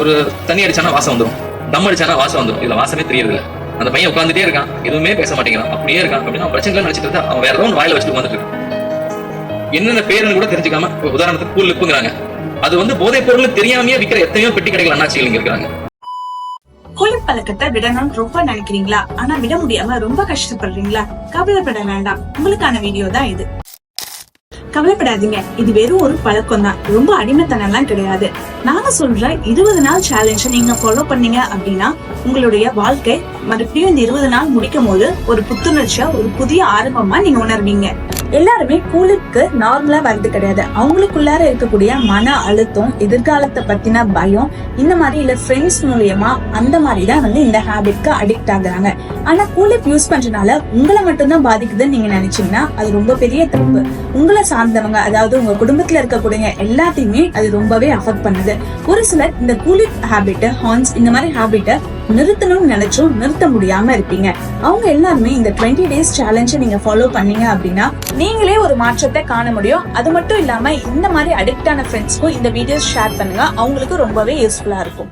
ஒரு தண்ணி அடிச்சானா வாசம் வந்துடும் தம் அடிச்சானா வாசம் வந்துடும் இதுல வாசமே தெரியறது அந்த பையன் உட்காந்துட்டே இருக்கான். எதுவுமே பேச மாட்டேங்கிறான். அப்படியே இருக்கான். அப்படின்னா அவன் பிரச்சனை நினைச்சிட்டு இருந்தா அவன் வேற ரவுண்ட் வாயில வச்சுட்டு வந்துட்டு இருக்கான். என்னென்ன பேருன்னு கூட தெரிஞ்சுக்காம உதாரணத்துக்கு கூழ் லிப்புங்கிறாங்க அது வந்து போதைப் பொருள் தெரியாமயே விற்கிற எத்தனையோ பெட்டி கடைகள் அண்ணாச்சிகள் இங்க இருக்காங்க குளிர் பழக்கத்தை விடணும்னு ரொம்ப நினைக்கிறீங்களா? ஆனா விட முடியாம ரொம்ப கஷ்டப்படுறீங்களா? கவலைப்பட வேண்டாம். உங்களுக்கான வீடியோ தான் இது. கவலைப்படாதீங்க. இது வெறும் ஒரு பழக்கம் தான் ரொம்ப அடிமைத்தனம்லாம் கிடையாது. நாங்க சொல்ற இருபது நாள் சேலஞ்ச நீங்க ஃபாலோ பண்ணீங்க அப்படின்னா உங்களுடைய வாழ்க்கை மறுபடியும் இந்த இருபது நாள் முடிக்கும் போது ஒரு புத்துணர்ச்சியா ஒரு புதிய ஆரம்பமா நீங்க உணர்வீங்க. எல்லாருமே கூலுக்கு நார்மலா வர்றது கிடையாது. அவங்களுக்குள்ளார இருக்கக்கூடிய மன அழுத்தம் எதிர்காலத்தை பத்தின பயம் இந்த மாதிரி இல்ல ஃப்ரெண்ட்ஸ் மூலியமா அந்த மாதிரி தான் வந்து இந்த ஹேபிட்க்கு அடிக்ட் ஆகுறாங்க. ஆனா கூலிப் யூஸ் பண்றதுனால உங்களை மட்டும்தான் பாதிக்குதுன்னு நீங்க நினைச்சீங்கன்னா அது ரொம்ப பெரிய தப்பு. உங்களை சார்ந்தவங்க அதாவது உங்க குடும்பத்துல இருக்கக்கூடிய எல்லாத்தையுமே அது ரொம்பவே அஃபெக்ட் பண்ணுது. ஒரு சிலர் இந்த கூலிப் ஹேபிட் ஹார்ன்ஸ் இந்த மாதிரி ஹேபிட்டை நிறுத்தணும்னு நினைச்சும் நிறுத்த முடியாம இருப்பீங்க. அவங்க எல்லாருமே இந்த டுவெண்ட்டி டேஸ் சேலஞ்சை நீங்க ஃபாலோ பண்ணீங்க அப்படின்னா நீங்களே ஒரு மாற்றத்தை காண முடியும். அது மட்டும் இல்லாம இந்த மாதிரி அடிக்ட் ஆன ஃப்ரெண்ட்ஸ்க்கும் இந்த வீடியோஸ் ஷேர் பண்ணுங்க. அவங்களுக்கு ரொம்பவே யூஸ்ஃபுல்லா இருக்கும்.